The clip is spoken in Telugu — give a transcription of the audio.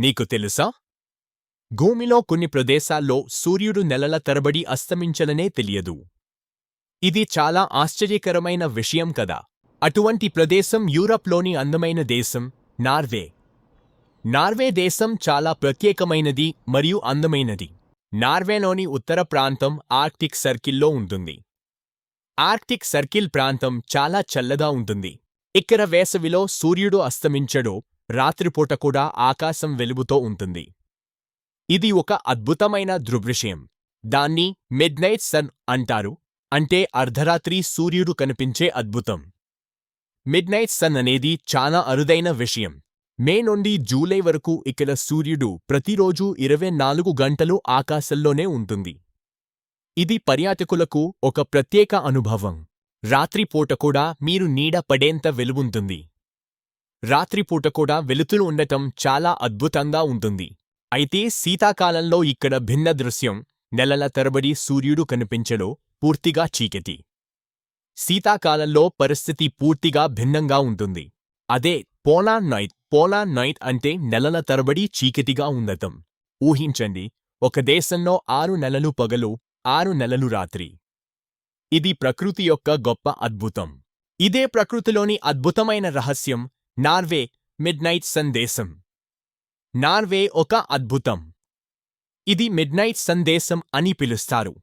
నీకు తెలుసా? భూమిలో కొన్ని ప్రదేశాల్లో సూర్యుడు నెలల తరబడి అస్తమించలనే తెలియదు. ఇది చాలా ఆశ్చర్యకరమైన విషయం కదా. అటువంటి ప్రదేశం యూరప్లోని అందమైన దేశం నార్వే. నార్వే దేశం చాలా ప్రత్యేకమైనది మరియు అందమైనది. నార్వేలోని ఉత్తర ప్రాంతం ఆర్క్టిక్ సర్కిల్లో ఉంటుంది. ఆర్క్టిక్ సర్కిల్ ప్రాంతం చాలా చల్లగా ఉంటుంది. ఇక్కడ వేసవిలో సూర్యుడు అస్తమించడు రాత్రిపూట కూడా ఆకాశం వెలుగుతో ఉంటుంది. ఇది ఒక అద్భుతమైన దృగ్విషయం. దాన్ని మిడ్నైట్ సన్ అంటారు. అంటే అర్ధరాత్రి సూర్యుడు కనిపించే అద్భుతం. మిడ్నైట్ సన్ అనేది చాలా అరుదైన విషయం. మే నుండి జూలై వరకు ఇక్కడ సూర్యుడు ప్రతిరోజూ ఇరవై నాలుగు గంటలు ఆకాశంలోనే ఉంటుంది. ఇది పర్యాటకులకు ఒక ప్రత్యేక అనుభవం. రాత్రిపూట కూడా మీరు నీడ పడేంత వెలుగుంటుంది. రాత్రిపూట కూడా వెలుతురు ఉండటం చాలా అద్భుతంగా ఉంటుంది. అయితే శీతాకాలంలో ఇక్కడ భిన్న దృశ్యం నెలల తరబడి సూర్యుడు కనిపించడు పూర్తిగా చీకటి. శీతాకాలంలో పరిస్థితి పూర్తిగా భిన్నంగా ఉంటుంది. అదే పోలార్ నైట్ పోలార్ నైట్ అంటే నెలల తరబడి చీకటిగా ఉండటం. ఊహించండి ఒక దేశంలో ఆరు నెలలు పగలు ఆరు నెలలు రాత్రి. ఇది ప్రకృతి యొక్క గొప్ప అద్భుతం. ఇదే ప్రకృతిలోని అద్భుతమైన రహస్యం నార్వే మిడ్నైట్ సందేశం. నార్వే ఒక అద్భుతం. ఇది మిడ్నైట్ సందేశం అని పిలుస్తారు.